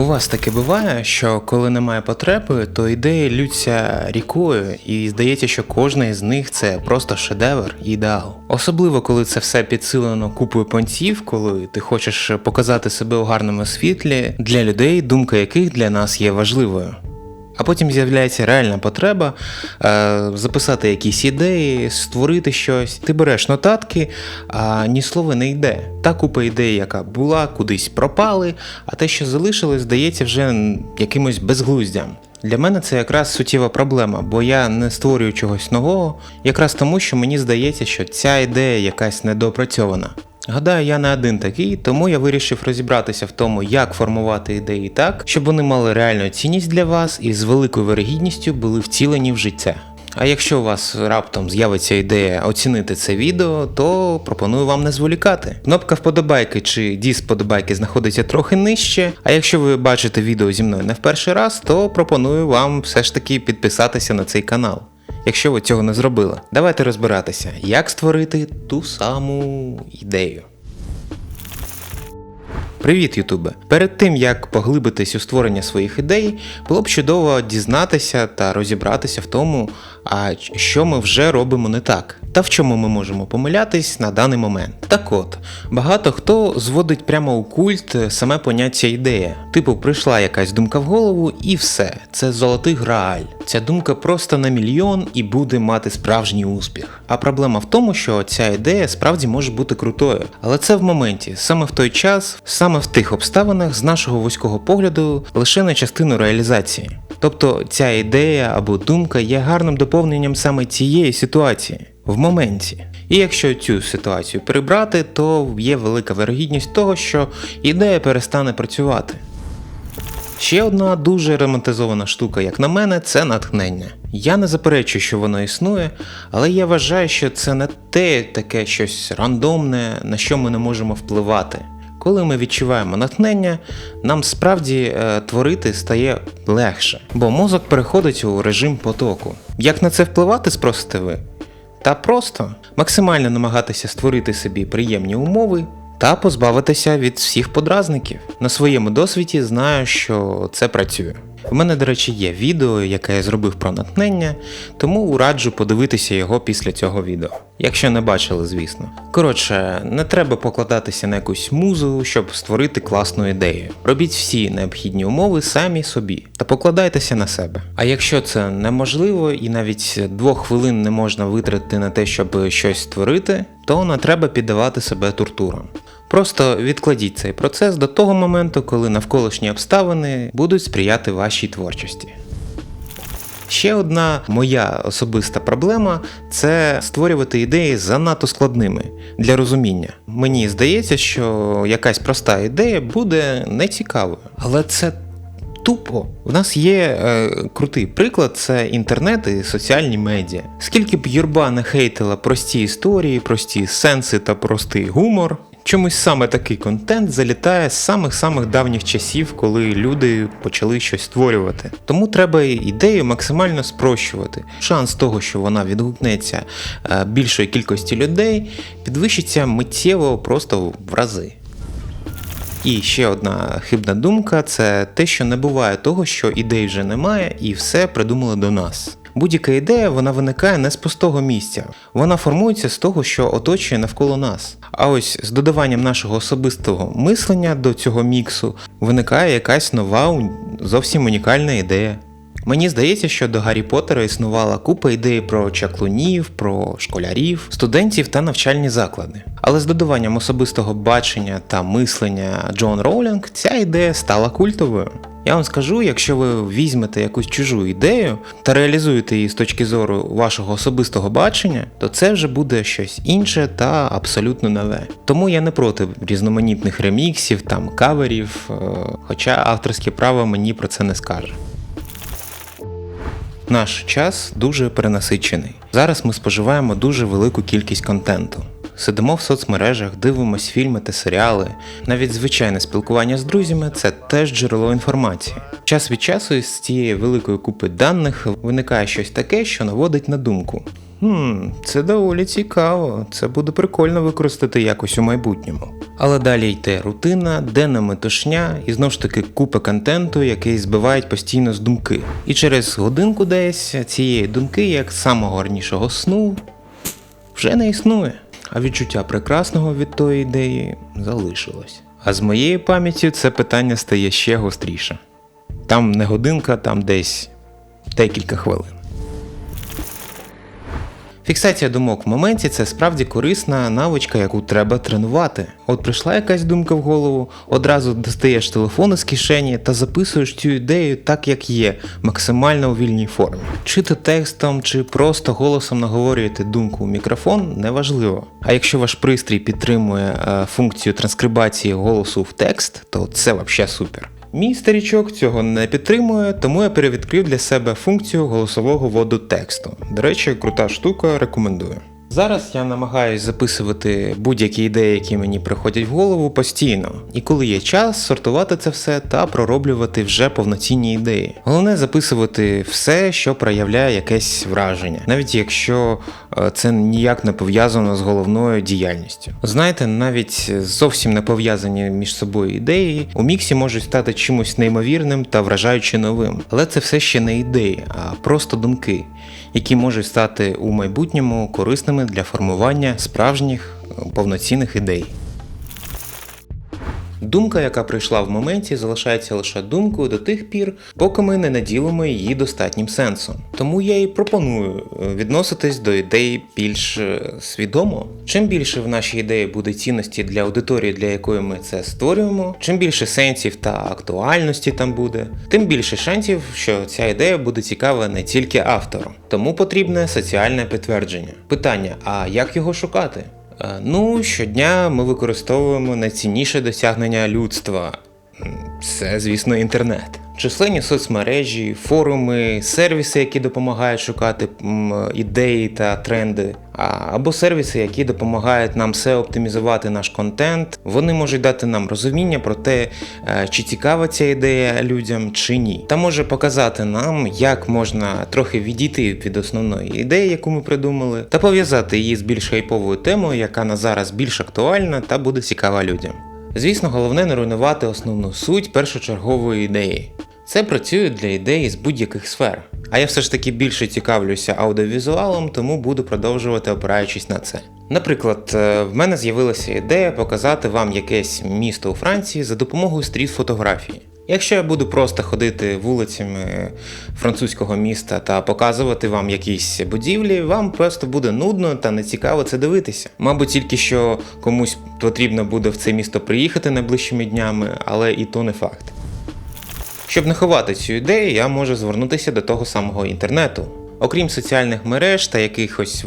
У вас таке буває, що коли немає потреби, то ідеї лються рікою, і здається, що кожна із них це просто шедевр і ідеал. Особливо, коли це все підсилено купою понтів, коли ти хочеш показати себе у гарному світлі для людей, думка яких для нас є важливою. А потім з'являється реальна потреба е, записати якісь ідеї, створити щось. Ти береш нотатки, а ні слова не йде. Та купа ідей, яка була, кудись пропали, а те, що залишилось, здається вже якимось безглуздям. Для мене це якраз суттєва проблема, бо я не створюю чогось нового, якраз тому, що мені здається, що ця ідея якась недоопрацьована. Гадаю, я не один такий, тому я вирішив розібратися в тому, як формувати ідеї так, щоб вони мали реальну цінність для вас і з великою вирогідністю були втілені в життя. А якщо у вас раптом з'явиться ідея оцінити це відео, то пропоную вам не зволікати. Кнопка вподобайки чи діз вподобайки знаходиться трохи нижче. А якщо ви бачите відео зі мною не в перший раз, то пропоную вам все ж таки підписатися на цей канал. Якщо ви цього не зробили, давайте розбиратися, як створити ту саму ідею. Привіт, Ютубе! Перед тим як поглибитись у створення своїх ідей, було б чудово дізнатися та розібратися в тому, а що ми вже робимо не так, та в чому ми можемо помилятись на даний момент. Так от, багато хто зводить прямо у культ саме поняття ідея. Типу, прийшла якась думка в голову, і все. Це золотий грааль. Ця думка просто на мільйон і буде мати справжній успіх. А проблема в тому, що ця ідея справді може бути крутою, але це в моменті, саме в той час, саме в тих обставинах, з нашого вузького погляду, лише на частину реалізації. Тобто ця ідея або думка є гарним доповненням саме цієї ситуації в моменті. І якщо цю ситуацію прибрати, то є велика вирогідність того, що ідея перестане працювати. Ще одна дуже романтизована штука, як на мене, це натхнення. Я не заперечую, що воно існує, але я вважаю, що це не те таке щось рандомне, на що ми не можемо впливати. Коли ми відчуваємо натхнення, нам справді е, творити стає легше, бо мозок переходить у режим потоку. Як на це впливати, спросите ви? Та просто максимально намагатися створити собі приємні умови та позбавитися від всіх подразників. На своєму досвіді знаю, що це працює. У мене, до речі, є відео, яке я зробив про натхнення, тому раджу подивитися його після цього відео. Якщо не бачили, звісно. Коротше, не треба покладатися на якусь музу, щоб створити класну ідею. Робіть всі необхідні умови самі собі та покладайтеся на себе. А якщо це неможливо і навіть двох хвилин не можна витратити на те, щоб щось створити, то не треба піддавати себе тортурам. Просто відкладіть цей процес до того моменту, коли навколишні обставини будуть сприяти вашій творчості. Ще одна моя особиста проблема це створювати ідеї занадто складними для розуміння. Мені здається, що якась проста ідея буде нецікавою, але це тупо. В нас є е, крутий приклад, це інтернет і соціальні медіа. Скільки б юрба не хейтила прості історії, прості сенси та простий гумор. Чомусь саме такий контент залітає з самих-самих давніх часів, коли люди почали щось створювати. Тому треба ідею максимально спрощувати. Шанс того, що вона відгукнеться е, більшої кількості людей, підвищиться миттєво просто в рази. І ще одна хибна думка це те, що не буває того, що ідей вже немає, і все придумали до нас. Будь-яка ідея вона виникає не з пустого місця, вона формується з того, що оточує навколо нас. А ось з додаванням нашого особистого мислення до цього міксу виникає якась нова, зовсім унікальна ідея. Мені здається, що до Гаррі Поттера існувала купа ідей про чаклунів, про школярів, студентів та навчальні заклади. Але з додаванням особистого бачення та мислення Джон Роулінг ця ідея стала культовою. Я вам скажу, якщо ви візьмете якусь чужу ідею та реалізуєте її з точки зору вашого особистого бачення, то це вже буде щось інше та абсолютно нове. Тому я не проти різноманітних реміксів, там каверів, е, хоча авторське право мені про це не скаже. Наш час дуже перенасичений. Зараз ми споживаємо дуже велику кількість контенту. Сидимо в соцмережах, дивимось фільми та серіали. Навіть звичайне спілкування з друзями це теж джерело інформації. Час від часу із цієї великої купи даних виникає щось таке, що наводить на думку. Хм, це доволі цікаво, це буде прикольно використати якось у майбутньому. Але далі йде рутина, денна метушня і знову ж таки купа контенту, який збивають постійно з думки. І через годинку десь цієї думки, як самого ранішого сну, вже не існує. А відчуття прекрасного від тої ідеї залишилось. А з моєю пам'яттю це питання стає ще гостріше. Там не годинка, там десь декілька хвилин. Фіксація думок в моменті це справді корисна навичка, яку треба тренувати. От прийшла якась думка в голову, одразу достаєш телефон із кишені та записуєш цю ідею так, як є, максимально у вільній формі. Чи то текстом, чи просто голосом наговорюєте думку у мікрофон, неважливо. А якщо ваш пристрій підтримує е, функцію транскрибації голосу в текст, то це взагалі супер. Мій старічок цього не підтримує, тому я перевідкрив для себе функцію голосового вводу тексту. До речі, крута штука, рекомендую. Зараз я намагаюсь записувати будь-які ідеї, які мені приходять в голову постійно. І коли є час, сортувати це все та пророблювати вже повноцінні ідеї. Головне записувати все, що проявляє якесь враження, навіть якщо е, це ніяк не пов'язано з головною діяльністю. Знаєте, навіть зовсім не пов'язані між собою ідеї у міксі можуть стати чимось неймовірним та вражаючи новим. Але це все ще не ідеї, а просто думки, які можуть стати у майбутньому корисними для формування справжніх е, повноцінних ідей. Думка, яка прийшла в моменті, залишається лише думкою до тих пір, поки ми не наділимо її достатнім сенсом. Тому я і пропоную е, відноситись до ідей більш е, свідомо. Чим більше в нашій ідеї буде цінності для аудиторії, для якої ми це створюємо, чим більше сенсів та актуальності там буде, тим більше шансів, що ця ідея буде цікава не тільки автору. Тому потрібне соціальне підтвердження. Питання: а як його шукати? Е, Ну, щодня ми використовуємо найцінніше досягнення людства. Це, звісно, інтернет. Численні соцмережі, форуми, сервіси, які допомагають шукати ідеї та тренди, або сервіси, які допомагають нам все оптимізувати наш контент. Вони можуть дати нам розуміння про те, е, чи цікава ця ідея людям, чи ні. Та може показати нам, як можна трохи відійти від основної ідеї, яку ми придумали, та пов'язати її з більш хайповою темою, яка на зараз більш актуальна та буде цікава людям. Звісно, головне не руйнувати основну суть першочергової ідеї. Це працює для ідеї з будь-яких сфер. А я все ж таки більше цікавлюся аудіовізуалом, тому буду продовжувати опираючись на це. Наприклад, е, в мене з'явилася ідея показати вам якесь місто у Франції за допомогою стріт-фотографії. Якщо я буду просто ходити вулицями французького міста та показувати вам якісь будівлі, вам просто буде нудно та нецікаво це дивитися. Мабуть, тільки що комусь потрібно буде в це місто приїхати найближчими днями, але і то не факт. Щоб не ховати цю ідею, я можу звернутися до того самого інтернету. Окрім соціальних мереж та якихось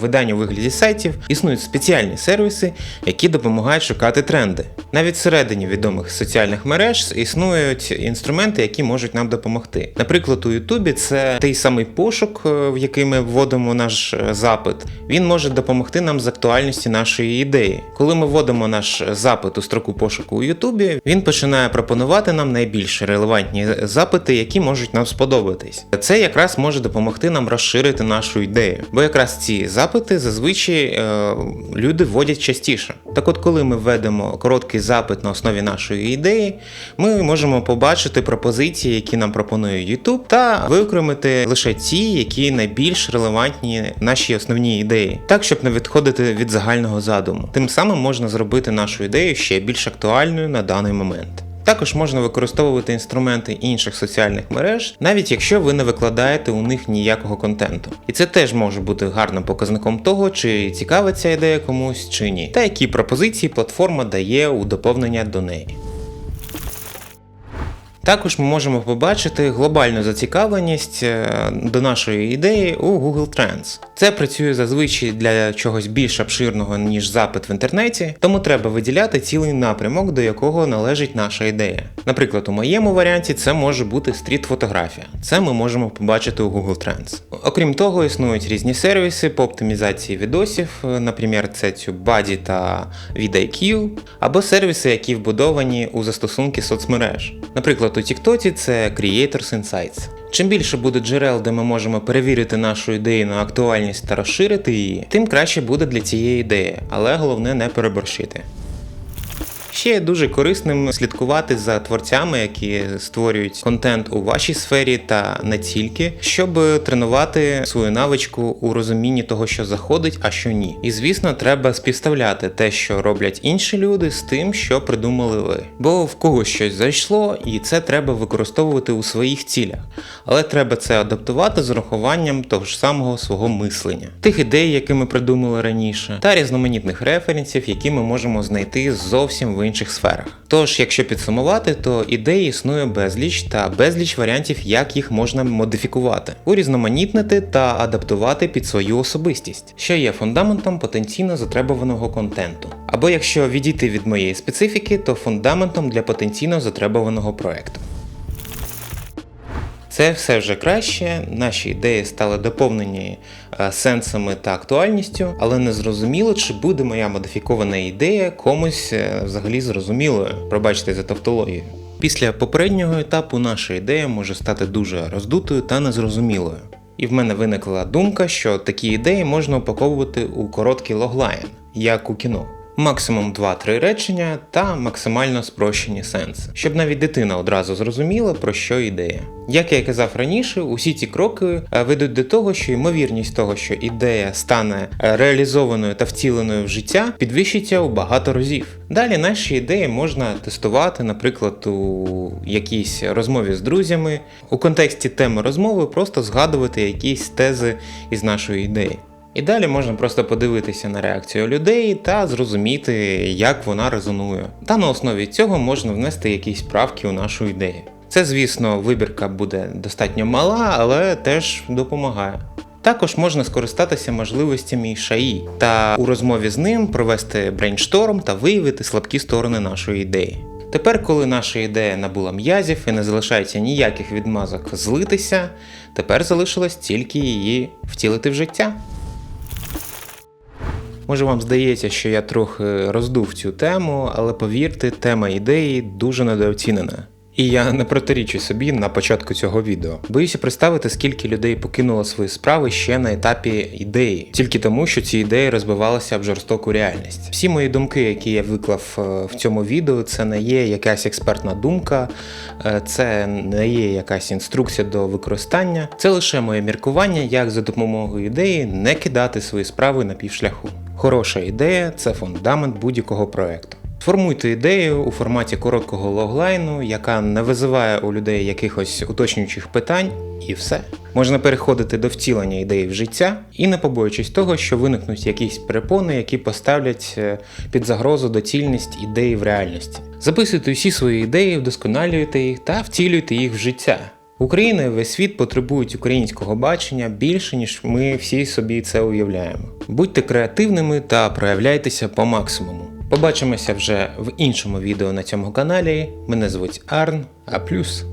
видань у вигляді сайтів, існують спеціальні сервіси, які допомагають шукати тренди. Навіть всередині відомих соціальних мереж існують інструменти, які можуть нам допомогти. Наприклад, у Ютубі це той самий пошук, е, в який ми вводимо наш е, запит. Він може допомогти нам з актуальності нашої ідеї. Коли ми вводимо наш запит у строку пошуку у Ютубі, він починає пропонувати нам найбільш релевантні запити, які можуть нам сподобатись. Це якраз може допомогти нам розширити нашу ідею, бо якраз ці запити зазвичай е, люди вводять частіше. Так от, коли ми введемо короткий запит на основі нашої ідеї, ми можемо побачити пропозиції, які нам пропонує YouTube, та виокремити лише ті, які найбільш релевантні нашій основній ідеї, так щоб не відходити від загального задуму. Тим самим можна зробити нашу ідею ще більш актуальною на даний момент. Також можна використовувати інструменти інших соціальних мереж, навіть якщо ви не викладаєте у них ніякого контенту. І це теж може бути гарним показником того, чи цікава ця ідея комусь чи ні, та які пропозиції платформа дає у доповнення до неї. Також ми можемо побачити глобальну зацікавленість е, до нашої ідеї у Google Trends. Це працює зазвичай для чогось більш обширного, ніж запит в інтернеті, тому треба виділяти цілий напрямок, до якого належить наша ідея. Наприклад, у моєму варіанті це може бути стріт-фотографія. Це ми можемо побачити у Google Trends. Окрім того, існують різні сервіси по оптимізації відосів, е, наприклад, це TubeBuddy та VidIQ, або сервіси, які вбудовані у застосунки соцмереж. Наприклад, у Тіктоці це Creators Insights. Чим більше буде джерел, де ми можемо перевірити нашу ідею на актуальність та розширити її, тим краще буде для цієї ідеї, але головне не переборщити. Ще є дуже корисним слідкувати за творцями, які створюють контент у вашій сфері та не тільки, щоб тренувати свою навичку у розумінні того, що заходить, а що ні. І звісно, треба співставляти те, що роблять інші люди, з тим, що придумали ви. Бо в когось щось зайшло, і це треба використовувати у своїх цілях. Але треба це адаптувати з урахуванням того ж самого свого мислення, тих ідей, які ми придумали раніше, та різноманітних референсів, які ми можемо знайти зовсім в інших сферах. Тож, якщо підсумувати, то ідей існує безліч та безліч варіантів, як їх можна модифікувати, урізноманітнити та адаптувати під свою особистість, що є фундаментом потенційно затребуваного контенту. Або якщо відійти від моєї специфіки, то фундаментом для потенційно затребуваного проекту. Це все вже краще. Наші ідеї стали доповнені е, сенсами та актуальністю, але не зрозуміло, чи буде моя модифікована ідея комусь е, взагалі зрозумілою. Пробачте за тавтологію. Після попереднього етапу наша ідея може стати дуже роздутою та незрозумілою. І в мене виникла думка, що такі ідеї можна упаковувати у короткий логлайн, як у кіно. Максимум 2-3 речення та максимально спрощені сенси, щоб навіть дитина одразу зрозуміла, про що ідея. Як я казав раніше, усі ці кроки е, ведуть до того, що ймовірність того, що ідея стане е, реалізованою та втіленою в життя, підвищиться у багато разів. Далі наші ідеї можна тестувати, наприклад, у якійсь розмові з друзями, у контексті теми розмови просто згадувати якісь тези із нашої ідеї. І далі можна просто подивитися на реакцію людей та зрозуміти, як вона резонує. Та на основі цього можна внести якісь правки у нашу ідею. Це, звісно, вибірка буде достатньо мала, але теж допомагає. Також можна скористатися можливостями шаї та у розмові з ним провести брейншторм та виявити слабкі сторони нашої ідеї. Тепер, коли наша ідея набула м'язів і не залишається ніяких відмазок злитися, тепер залишилось тільки її втілити в життя. Може вам здається, що я трохи роздув цю тему, але повірте, тема ідеї дуже недооцінена. І я не протирічу собі на початку цього відео. Боюся представити, скільки людей покинуло свої справи ще на етапі ідеї, тільки тому, що ці ідеї розбивалися об жорстоку реальність. Всі мої думки, які я виклав е, в цьому відео, це не є якась експертна думка, е, це не є якась інструкція до використання. Це лише моє міркування, як за допомогою ідеї не кидати свої справи на півшляху. Хороша ідея це фундамент будь-якого проекту. Формуйте ідею у форматі короткого логлайну, яка не визиває у людей якихось уточнюючих питань, і все. Можна переходити до втілення ідеї в життя і не побоюючись того, що виникнуть якісь перепони, які поставлять е, під загрозу доцільність ідеї в реальності. Записуйте усі свої ідеї, вдосконалюйте їх та втілюйте їх в життя. Україна і весь світ потребують українського бачення більше, ніж ми всі собі це уявляємо. Будьте креативними та проявляйтеся по максимуму. Побачимося вже в іншому відео на цьому каналі. Мене звуть Арн, а плюс.